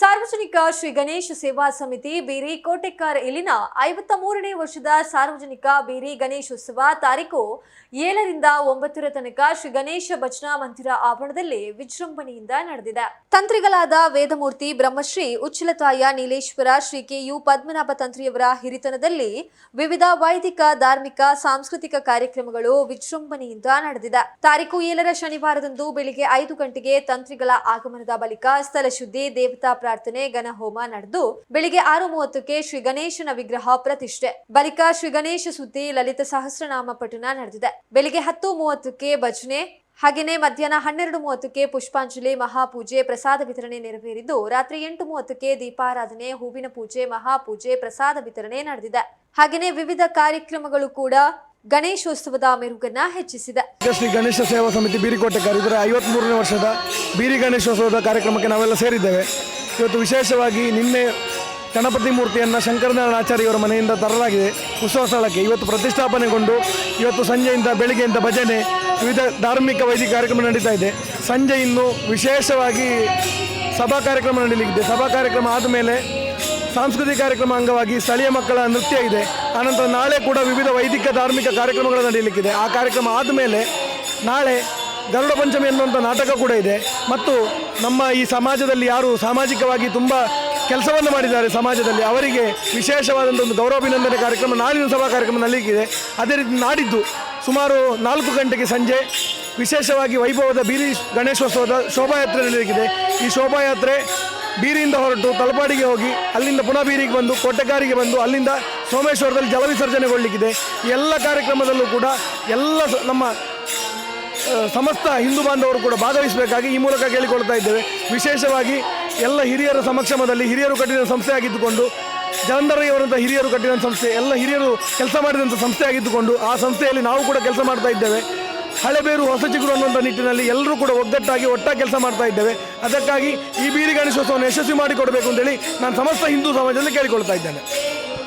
ಸಾರ್ವಜನಿಕ ಶ್ರೀ ಗಣೇಶ ಸೇವಾ ಸಮಿತಿ ಬೀರಿ ಕೋಟೆಕಾರ್ ಇಲ್ಲಿನ ಐವತ್ತ ಮೂರನೇ ವರ್ಷದ ಸಾರ್ವಜನಿಕ ಬೀರಿ ಗಣೇಶೋತ್ಸವ ತಾರೀಕು ಏಳರಿಂದ ಒಂಬತ್ತರ ತನಕ ಶ್ರೀ ಗಣೇಶ ಭಜನಾ ಮಂದಿರ ಆವರಣದಲ್ಲಿ ವಿಜೃಂಭಣೆಯಿಂದ ನಡೆದಿದೆ. ತಂತ್ರಿಗಳಾದ ವೇದಮೂರ್ತಿ ಬ್ರಹ್ಮಶ್ರೀ ಉಚ್ಚಲತಾಯ ನೀಲೇಶ್ವರ, ಶ್ರೀ ಕೆಯು ಪದ್ಮನಾಭ ತಂತ್ರಿಯವರ ಹಿರಿತನದಲ್ಲಿ ವಿವಿಧ ವೈದಿಕ, ಧಾರ್ಮಿಕ, ಸಾಂಸ್ಕೃತಿಕ ಕಾರ್ಯಕ್ರಮಗಳು ವಿಜೃಂಭಣೆಯಿಂದ ನಡೆದಿದೆ. ತಾರೀಕು ಏಳರ ಶನಿವಾರದಂದು ಬೆಳಿಗ್ಗೆ ಐದು ಗಂಟೆಗೆ ತಂತ್ರಿಗಳ ಆಗಮನದ ಬಳಿಕ ಸ್ಥಳ ಶುದ್ಧಿ ದೇವತಾ ಪ್ರಾರ್ಥನೆ ಗಣಹೋಮ ನಡೆದು ಬೆಳಿಗ್ಗೆ ಆರು ಮೂವತ್ತಕ್ಕೆ ಶ್ರೀ ಗಣೇಶನ ವಿಗ್ರಹ ಪ್ರತಿಷ್ಠೆ. ಬಳಿಕ ಶ್ರೀ ಗಣೇಶ ಸುದ್ದಿ, ಲಲಿತ ಸಹಸ್ರನಾಮ ಪಠಣ ನಡೆದಿದೆ. ಬೆಳಿಗ್ಗೆ ಹತ್ತು ಮೂವತ್ತಕ್ಕೆ ಭಜನೆ, ಹಾಗೆಯೇ ಮಧ್ಯಾಹ್ನ ಹನ್ನೆರಡು ಮೂವತ್ತಕ್ಕೆ ಪುಷ್ಪಾಂಜಲಿ, ಮಹಾಪೂಜೆ, ಪ್ರಸಾದ ವಿತರಣೆ ನೆರವೇರಿದ್ದು, ರಾತ್ರಿ ಎಂಟು ಮೂವತ್ತಕ್ಕೆ ದೀಪಾರಾಧನೆ, ಹೂವಿನ ಪೂಜೆ, ಮಹಾಪೂಜೆ, ಪ್ರಸಾದ ವಿತರಣೆ ನಡೆದಿದೆ. ಹಾಗೆಯೇ ವಿವಿಧ ಕಾರ್ಯಕ್ರಮಗಳು ಕೂಡ ಗಣೇಶೋತ್ಸವದ ಮೆರುಗನ್ನ ಹೆಚ್ಚಿಸಿದೆ. ಶ್ರೀ ಗಣೇಶ ಸೇವಾ ಸಮಿತಿ ಬೀರಿಕೋಟೆ ಇದರ ಐವತ್ತ್ಮೂರನೇ ವರ್ಷದ ಬೀರಿ ಗಣೇಶೋತ್ಸವದ ಕಾರ್ಯಕ್ರಮಕ್ಕೆ ನಾವೆಲ್ಲ ಸೇರಿದ್ದೇವೆ. ಇವತ್ತು ವಿಶೇಷವಾಗಿ ನಿನ್ನೆ ಗಣಪತಿ ಮೂರ್ತಿಯನ್ನು ಶಂಕರನಾರಾಯಣ ಆಚಾರ್ಯವರ ಮನೆಯಿಂದ ತರಲಾಗಿದೆ. ಉತ್ಸವ ಸ್ಥಳಕ್ಕೆ ಇವತ್ತು ಪ್ರತಿಷ್ಠಾಪನೆಗೊಂಡು ಇವತ್ತು ಸಂಜೆಯಿಂದ ಬೆಳಿಗ್ಗೆಯಿಂದ ಭಜನೆ ವಿವಿಧ ಧಾರ್ಮಿಕ ವೈದಿಕ ಕಾರ್ಯಕ್ರಮ ನಡೀತಾ ಇದೆ. ಸಂಜೆ ಇನ್ನು ವಿಶೇಷವಾಗಿ ಸಭಾ ಕಾರ್ಯಕ್ರಮ ನಡೀಲಿಕ್ಕಿದೆ. ಸಭಾ ಕಾರ್ಯಕ್ರಮ ಆದಮೇಲೆ ಸಾಂಸ್ಕೃತಿಕ ಕಾರ್ಯಕ್ರಮ ಅಂಗವಾಗಿ ಸ್ಥಳೀಯ ಮಕ್ಕಳ ನೃತ್ಯ ಇದೆ. ಆನಂತರ ನಾಳೆ ಕೂಡ ವಿವಿಧ ವೈದಿಕ ಧಾರ್ಮಿಕ ಕಾರ್ಯಕ್ರಮಗಳು ನಡೆಯಲಿಕ್ಕಿದೆ ಆ ಕಾರ್ಯಕ್ರಮ ಆದಮೇಲೆ ನಾಳೆ ಗರುಡ ಪಂಚಮಿ ಎನ್ನುವಂಥ ನಾಟಕ ಕೂಡ ಇದೆ. ಮತ್ತು ನಮ್ಮ ಈ ಸಮಾಜದಲ್ಲಿ ಯಾರು ಸಾಮಾಜಿಕವಾಗಿ ತುಂಬ ಕೆಲಸವನ್ನು ಮಾಡಿದ್ದಾರೆ ಸಮಾಜದಲ್ಲಿ, ಅವರಿಗೆ ವಿಶೇಷವಾದಂಥ ಒಂದು ಗೌರವಾಭಿನಂದನೆ ಕಾರ್ಯಕ್ರಮ ನಾಳಿನ ಸಭಾ ಕಾರ್ಯಕ್ರಮ ನಡೀಲಿಕ್ಕಿದೆ. ಅದೇ ರೀತಿ ನಾಡಿದ್ದು ಸುಮಾರು ನಾಲ್ಕು ಗಂಟೆಗೆ ಸಂಜೆ ವಿಶೇಷವಾಗಿ ವೈಭವದ ಬೀರಿ ಗಣೇಶೋತ್ಸವದ ಶೋಭಾಯಾತ್ರೆ ನಡೆಯಲಿಕ್ಕಿದೆ. ಈ ಶೋಭಾಯಾತ್ರೆ ಬೀರಿಯಿಂದ ಹೊರಟು ತಲಪಾಡಿಗೆ ಹೋಗಿ ಅಲ್ಲಿಂದ ಪುನಃ ಬೀರಿಗೆ ಬಂದು ಕೋಟೆಕಾರಿಗೆ ಬಂದು ಅಲ್ಲಿಂದ ಸೋಮೇಶ್ವರದಲ್ಲಿ ಜಲ ವಿಸರ್ಜನೆಗೊಳ್ಳಿಕ್ಕಿದೆ. ಈ ಎಲ್ಲ ಕಾರ್ಯಕ್ರಮದಲ್ಲೂ ಕೂಡ ಎಲ್ಲ ನಮ್ಮ ಸಮಸ್ತ ಹಿಂದೂ ಬಾಂಧವರು ಕೂಡ ಭಾಗವಹಿಸಬೇಕಾಗಿ ಈ ಮೂಲಕ ಕೇಳಿಕೊಳ್ತಾ ಇದ್ದೇವೆ. ವಿಶೇಷವಾಗಿ ಎಲ್ಲ ಹಿರಿಯರ ಸಮಕ್ಷಮದಲ್ಲಿ ಹಿರಿಯರು ಕಟ್ಟಿದ ಸಂಸ್ಥೆ ಆಗಿದ್ದುಕೊಂಡು ಜಲಂಧರಯ್ಯವರಂಥ ಹಿರಿಯರು ಕಟ್ಟಿದ ಸಂಸ್ಥೆ, ಎಲ್ಲ ಹಿರಿಯರು ಕೆಲಸ ಮಾಡಿದಂಥ ಸಂಸ್ಥೆ ಆಗಿದ್ದುಕೊಂಡು ಆ ಸಂಸ್ಥೆಯಲ್ಲಿ ನಾವು ಕೂಡ ಕೆಲಸ ಮಾಡ್ತಾ ಇದ್ದೇವೆ. ಹಳೆಬೇರು ಹೊಸ ಚಿಗುರು ಅನ್ನುವಂಥ ನಿಟ್ಟಿನಲ್ಲಿ ಎಲ್ಲರೂ ಕೂಡ ಒಗ್ಗಟ್ಟಾಗಿ ಒಟ್ಟಾಗಿ ಕೆಲಸ ಮಾಡ್ತಾ ಇದ್ದೇವೆ. ಅದಕ್ಕಾಗಿ ಈ ಬೀರಿ ಗಣೇಶೋತ್ಸವವನ್ನು ಯಶಸ್ವಿ ಮಾಡಿಕೊಡಬೇಕು ಅಂತೇಳಿ ನಾನು ಸಮಸ್ತ ಹಿಂದೂ ಸಮಾಜದಲ್ಲಿ ಕೇಳಿಕೊಳ್ತಾ ಇದ್ದೇನೆ.